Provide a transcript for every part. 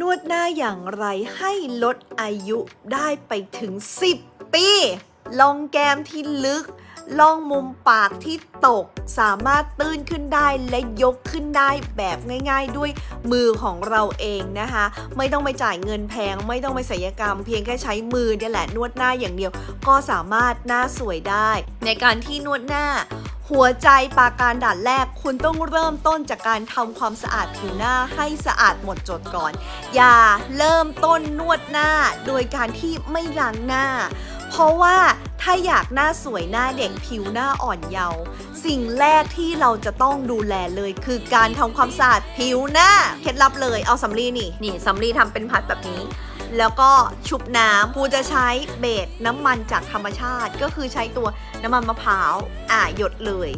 นวดหน้าอย่างไรให้ลดอายุได้ไปถึง 10 ปี ลองแก้มที่ลึก ลองมุมปากที่ตก สามารถตื้นขึ้นได้และยกขึ้นได้แบบง่าย ๆ ด้วยมือของเราเองนะคะ ไม่ต้องไปจ่ายเงินแพง ไม่ต้องไปศัลยกรรม เพียงแค่ใช้มือเนี่ยแหละนวดหน้าอย่างเดียว ก็สามารถหน้าสวยได้ ในการที่นวดหน้า หัวใจปาการด่านแรกคุณต้องเริ่มต้นจากการทำความสะอาดผิวหน้าให้สะอาดหมดจดก่อน อย่าเริ่มต้นนวดหน้าโดยการที่ไม่ล้างหน้า เพราะว่าถ้าอยากหน้าสวยหน้าเด็กผิวหน้าอ่อนเยาว์สิ่งแรกที่เราจะต้องดูแลเลยคือการทำความสะอาดผิวหน้า เคล็ดลับเลยเอาสำลีนี่นี่สำลีทำเป็นพัดแบบนี้ แล้วก็ชุบน้ำปูจะใช้เบสน้ำมันจากธรรมชาติ ก็คือใช้ตัวน้ำมันมะพร้าวอ่าหยดเลย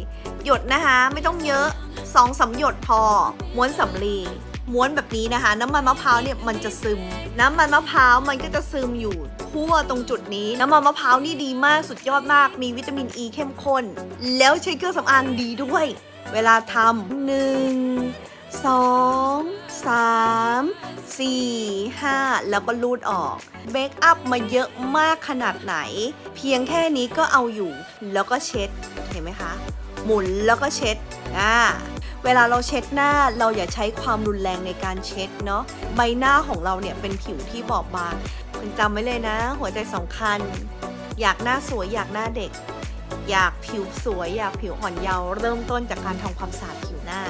หยดนะคะไม่ต้องเยอะสองสาหยดพอ ม้วนสำลีม้วนแบบนี้นะคะ น้ำมันมะพร้าวเนี่ยมันจะซึม น้ำมันมะพร้าวมันก็จะซึมอยู่ทั่วตรงจุดนี้ น้ำมันมะพร้าวนี่ดีมากสุดยอดมาก มีวิตามินอ e ีเข้มข้น แล้วใช้เครื่องสำอางดีด้วย เวลาทำหนึ่ง สองสามสี่ห้าแล้วก็ลูดออกเบคอัพมาเยอะมากขนาดไหน เพียงแค่นี้ก็เอาอยู่ แล้วก็เช็ด เห็นไหมคะ หมุนแล้วก็เช็ด อ่า เวลาเราเช็ดหน้าเราอย่าใช้ความรุนแรงในการเช็ดเนาะ ใบหน้าของเราเนี่ยเป็นผิวที่บอบบาง คุณจำไว้เลยนะ หัวใจสำคัญ อยากหน้าสวยอยากหน้าเด็ก อยากผิวสวย อยากผิวอ่อนเยาว์เริ่มต้นจากการทำความสะอาดผิวหน้า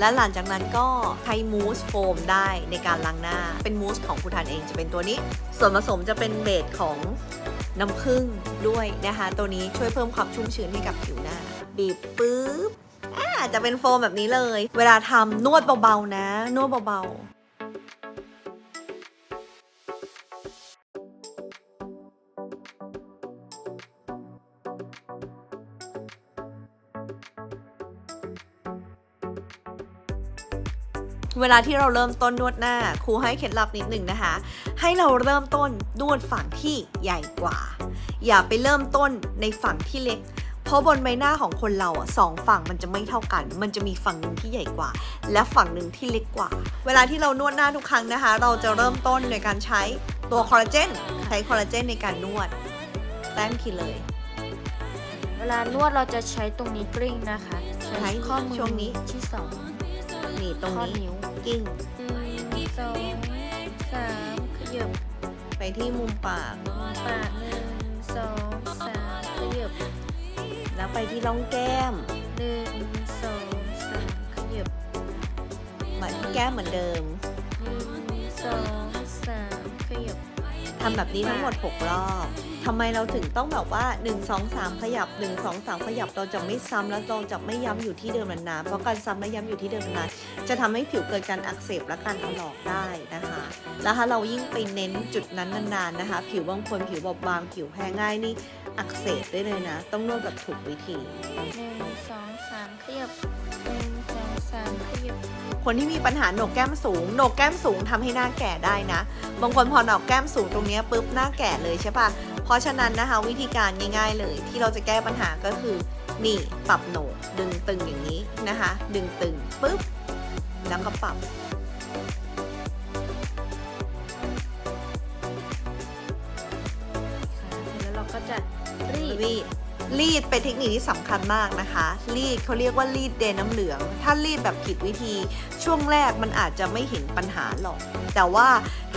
และหลังจากนั้นก็ใช้มูสโฟมได้ในการล้างหน้า เป็นมูสของผู้ทานเองจะเป็นตัวนี้ ส่วนผสมจะเป็นเบสของน้ำผึ้งด้วยนะคะ ตัวนี้ช่วยเพิ่มความชุ่มชื้นให้กับผิวหน้า บีบปุ๊บอ่าจะเป็นโฟมแบบนี้เลย เวลาทำนวดเบาๆนะ นวดเบาๆ เวลาที่เราเริ่มต้นนวดหน้าครูให้เคล็ดลับนิดหนึ่งนะคะ ให้เราเริ่มต้นนวดฝั่งที่ใหญ่กว่า อย่าไปเริ่มต้นในฝั่งที่เล็ก เพราะบนใบหน้าของคนเราอะสองฝั่งมันจะไม่เท่ากัน มันจะมีฝั่งหนึ่งที่ใหญ่กว่า และฝั่งหนึ่งที่เล็กกว่า เวลาที่เรานวดหน้าทุกครั้งนะคะ เราจะเริ่มต้นในการใช้ตัวคอลลาเจนใช้คอลลาเจนในการนวดแต้มขีเลย เวลานวดเราจะใช้ตรงนี้กลิ้งนะคะ ใช้ข้อมือช่วงนี้ที่สองนี่ตรงข้อนี้นิ้ว กิ้งหนึ่งสองสามขยับไปที่มุมปากปากหนึ่งสองสามขยับแล้วไปที่ร่องแก้มหนึ่งสองสามขยับมาที่แก้มเหมือนเดิมหนึ่งสองสามขยับ ทำแบบนี้ทั้งหมด 6 รอบทำไมเราถึงต้องแบบว่า 1 2 3 ขยับ 1 2 3 ขยับเราจะไม่ซ้ำแล้วเราจะไม่ย้ำอยู่ที่เดิมนานๆเพราะการซ้ำและย้ำอยู่ที่เดิมนานๆจะทำให้ผิวเกิดการอักเสบและการถลอกได้นะคะ แล้วถ้าเรายิ่งไปเน้นจุดนั้นนานๆนะคะ ผิวบางคนผิวบอบบางผิวแพ้ง่ายนี่อักเสบได้เลยนะ ต้องนวดแบบถูกวิธีหนึ่งสองสามขยับ คนที่มีปัญหาโหนกแก้มสูงโหนกแก้มสูงทำให้หน้าแก่ได้นะ บางคนพอโหนกแก้มสูงตรงเนี้ยปุ๊บหน้าแก่เลยใช่ปะเพราะฉะนั้นนะคะวิธีการง่ายๆเลย ที่เราจะแก้ปัญหาก็คือ นี่ปรับโหนกดึงตึงอย่างนี้นะคะ ดึงตึงปุ๊บแล้วก็ปรับค่ะแล้วเราก็จะรีด รีดเป็นเทคนิคที่สำคัญมากนะคะ รีดเขาเรียกว่ารีดเดนน้ำเหลือง ถ้ารีดแบบผิดวิธีช่วงแรกมันอาจจะไม่เห็นปัญหาหรอก แต่ว่า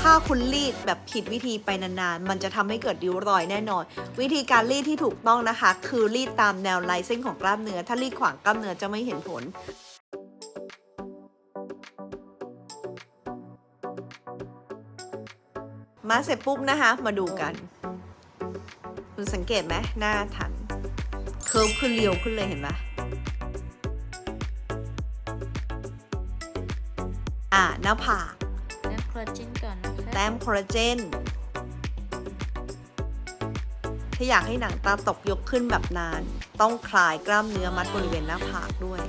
ถ้าคุณรีดแบบผิดวิธีไปนานๆ มันจะทำให้เกิดริ้วรอยแน่นอน วิธีการรีดที่ถูกต้องนะคะ คือรีดตามแนวลายเส้นของกล้ามเนื้อ ถ้ารีดขวางกล้ามเนื้อจะไม่เห็นผลมาเสร็จปุ๊บนะคะ มาดูกัน คุณสังเกตไหมหน้าทัน คิร์ฟขึ้นเรียวขึ้นเลยเห็นไหมอ่าหน้าผากแต้มคอลลาเจนก่อนนะคะแต้มคอลลาเจน ถ้าอยากให้หนังตาตกยกขึ้นแบบนาน ต้องคลายกล้ามเนื้อมัดบริเวณหน้าผากด้วย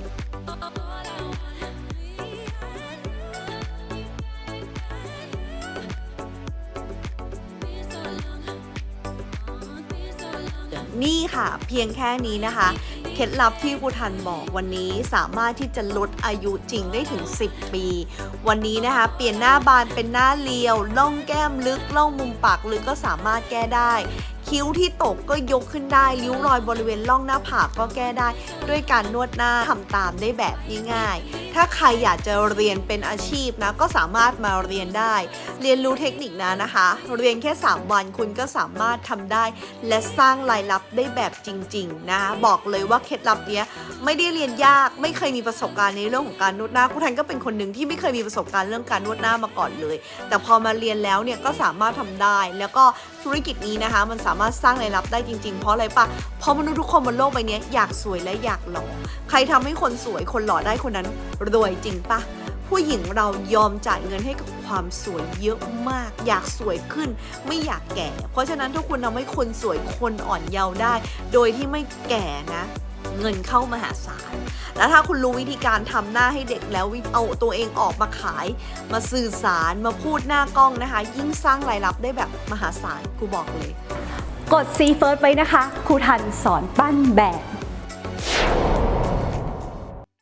นี่ค่ะ เพียงแค่นี้นะคะ เคล็ดลับที่ครูทันบอกวันนี้สามารถที่จะลดอายุจริงได้ถึง 10 ปี วันนี้นะคะ เปลี่ยนหน้าบานเป็นหน้าเรียวล่องแก้มลึกล่องมุมปากลึกก็สามารถแก้ได้ คิ้วที่ตกก็ยกขึ้นได้ริ้วรอยบริเวณล่องหน้าผากก็แก้ได้ ด้วยการนวดหน้าทำตามได้แบบง่ายๆ ถ้าใครอยากจะเรียนเป็นอาชีพนะก็สามารถมาเรียนได้ เรียนรู้เทคนิคนะนะคะ เรียนแค่ 3 วันคุณก็สามารถทำได้ และสร้างรายรับได้แบบจริง ๆ นะ บอกเลยว่าเคล็ดลับเนี้ยไม่ได้เรียนยากไม่เคยมีประสบการณ์ในเรื่องของการนวดหน้าคุณทันก็เป็นคนหนึ่งที่ไม่เคยมีประสบการณ์เรื่องการนวดหน้ามาก่อนเลย แต่พอมาเรียนแล้วเนี่ยก็สามารถทำได้ แล้วก็ธุรกิจนี้นะคะมันสามารถสร้างรายรับได้จริง ๆ เพราะอะไรปะเพราะมนุษย์ทุกคนบนโลกใบนี้อยากสวยและอยากหล่อ ใครทำให้คนสวยคนหล่อได้คนนั้นรวยจริงปะผู้หญิงเรายอมจ่ายเงินให้กับความสวยเยอะมาก อยากสวยขึ้น ไม่อยากแก่ เพราะฉะนั้นถ้าคุณทำให้คนสวยคนอ่อนเยาว์ได้ โดยที่ไม่แก่นะ เงินเข้ามหาศาลแล้วถ้าคุณรู้วิธีการทำหน้าให้เด็กแล้วเอาตัวเองออกมาขาย มาสื่อสารมาพูดหน้ากล้องนะคะ ยิ่งสร้างรายรับได้แบบมหาศาลกูบอกเลย ด C First ไว้นะคะ ครูทันสอนปั้นแบบ